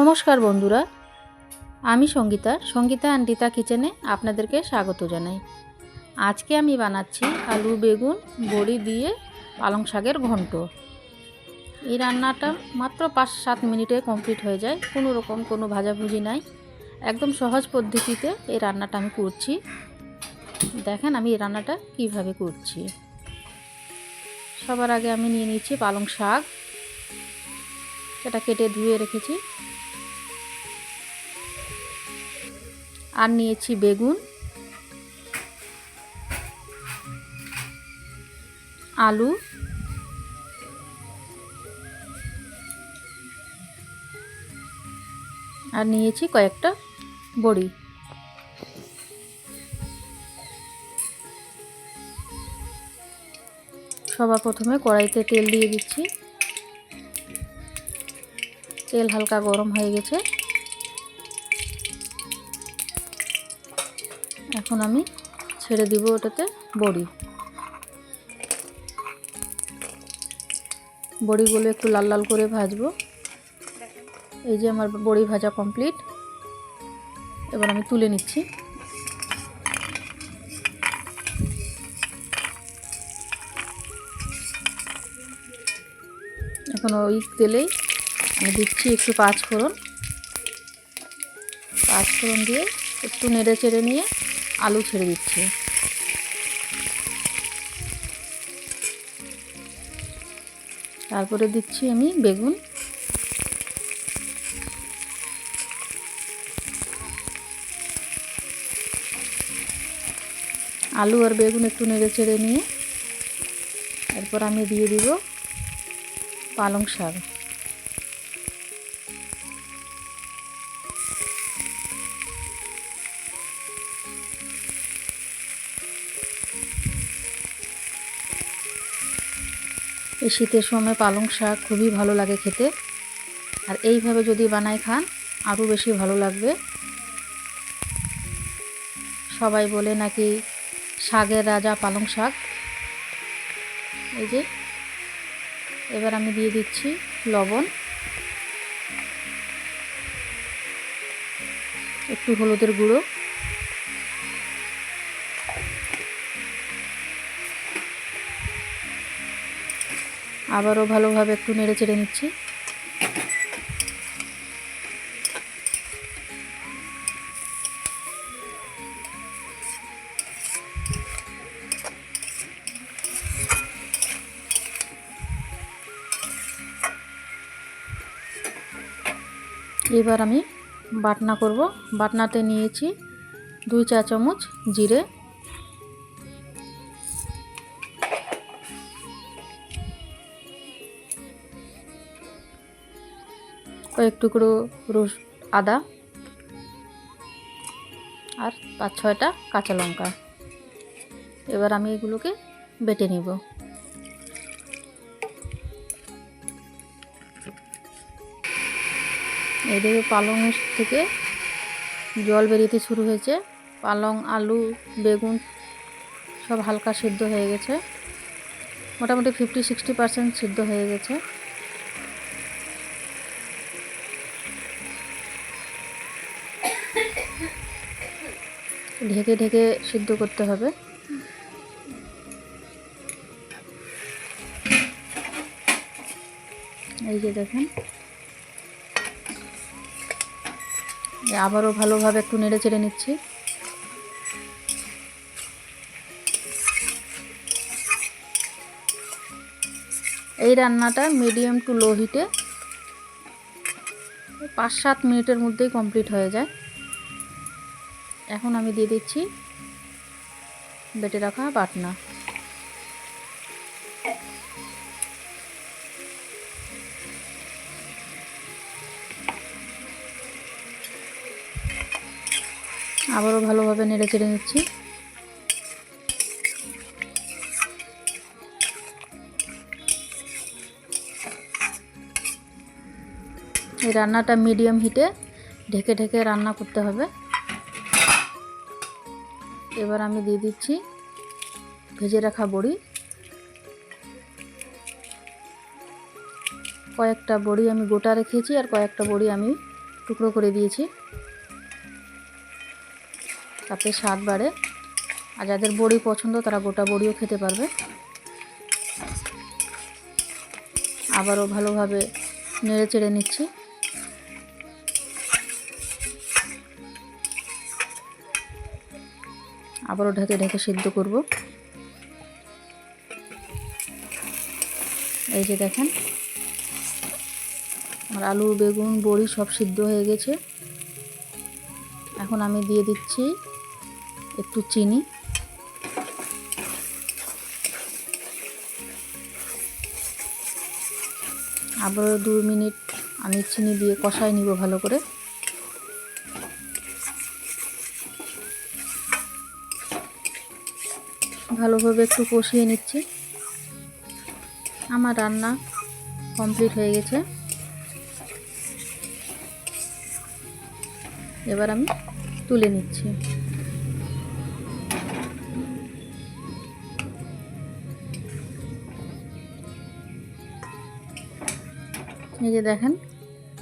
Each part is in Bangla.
নমস্কার বন্ধুরা। আমি সঙ্গীতা সঙ্গীতা অ্যান্ডিতা কিচেনে আপনাদেরকে স্বাগত জানাই। আজকে আমি বানাচ্ছি আলু, বেগুন, বড়ি দিয়ে পালং শাকের ঘন্ট। এই রান্নাটা মাত্র পাঁচ সাত মিনিটে কমপ্লিট হয়ে যায়, কোনো রকম কোনো ভাজাভুজি নাই। একদম সহজ পদ্ধতিতে এই রান্নাটা আমি করছি। দেখেন আমি এই রান্নাটা কীভাবে করছি। সবার আগে আমি নিয়ে নিচ্ছি পালং শাক। সেটা কেটে ধুয়ে রেখেছি। আর নিয়েছি বেগুন, আলু, আর নিয়েছি কয়েকটা বড়ি। সবার প্রথমে কড়াইতে তেল দিয়ে দিচ্ছি। তেল হালকা গরম হয়ে গেছে। এখন আমি ছেড়ে দিব ওটাতে বড়ি। বড়িগুলো একটু লাল লাল করে ভাজবো। এই যে আমার বড়ি ভাজা কমপ্লিট। এবার আমি তুলে নিচ্ছি। এখন ওই তেলেই আমি দিচ্ছি একটু পাঁচ ফোড়ন পাঁচ ফোড়ন দিয়ে একটু নেড়ে চেড়ে নিয়ে আলু ছেড়ে দিচ্ছি। তারপরে দিচ্ছি আমি বেগুন। আলু আর বেগুন একটু নেড়ে চেড়ে নিয়ে, এরপর আমি দিয়ে দিব পালং শাক। এই শীতের সময় পালং শাক খুবই ভালো লাগে খেতে। আর এইভাবে যদি বানাই খান, আরও বেশি ভালো লাগবে। সবাই বলে নাকি শাকের রাজা পালং শাক। এই যে, এবার আমি দিয়ে দিচ্ছি লবণ। একটু হলুদের গুঁড়ো। আবারও ভালোভাবে একটু নেড়ে চেড়ে নিচ্ছি। এবার আমি বাটনা করব। বাটনাতে নিয়েছি দুই চা চামচ জিরে কয়েক টুকরো রস আদা আর পাঁচ ছয়টা কাঁচা লঙ্কা। এবার আমি এগুলোকে বেটে নিব। এদিকে পালং থেকে জল বেরিয়েতে শুরু হয়েছে। পালং, আলু, বেগুন সব হালকা সিদ্ধ হয়ে গেছে। মোটামুটি ফিফটি সিক্সটি পার্সেন্ট সিদ্ধ হয়ে গেছে। ঢেকে ঢেকে সিদ্ধ করতে হবে। এই যে দেখেন। আবারও ভালোভাবে একটু নেড়ে চেড়ে নিচ্ছি। এই রান্নাটা মিডিয়াম টু লো হিটে পাঁচ সাত মিনিটের মধ্যেই কমপ্লিট হয়ে যায়। এখন আমি দিয়ে দিচ্ছি বেটে রাখা বাটনা। আবারও ভালোভাবে নেড়ে চেড়ে নিচ্ছি। এই রান্নাটা মিডিয়াম হিটে ঢেকে ঢেকে রান্না করতে হবে। এবার আমি দিয়ে দিচ্ছি ভেজে রাখা বড়ি। কয়েকটা বড়ি আমি গোটা রেখেছি আর কয়েকটা বড়ি আমি টুকরো করে দিয়েছি। তাতে স্বাদ বাড়ে। আর যাদের বড়ি পছন্দ তারা গোটা বড়িও খেতে পারবে। আবারও ভালোভাবে নেড়ে চেড়ে নিচ্ছি। আবারও ঢেকে ঢেকে সিদ্ধ করব। এই যে দেখেন, আমার আলু, বেগুন, বড়ি সব সিদ্ধ হয়ে গেছে। এখন আমি দিয়ে দিচ্ছি একটু চিনি। আবারও দু মিনিট আমি চিনি দিয়ে কষাই নিব ভালো করে। ভালোভাবে একটু কষিয়ে নিচ্ছি। আমার রান্না কমপ্লিট হয়ে গেছে। এবার আমি তুলে নিচ্ছি। এই যে দেখেন,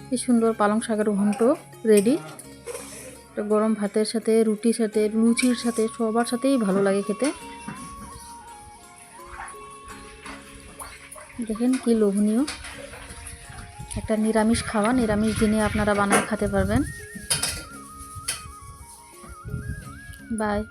কি সুন্দর পালং শাকের ঘন্ট রেডি। গরম ভাতের সাথে, রুটির সাথে লুচির সাথে, সবার সাথেই ভালো লাগে খেতে। দেখেন কি লোভনীয়। একটা নিরামিষ খাওয়া, নিরামিষ দিনে আপনারা বানায় খেতে পারবেন। বাই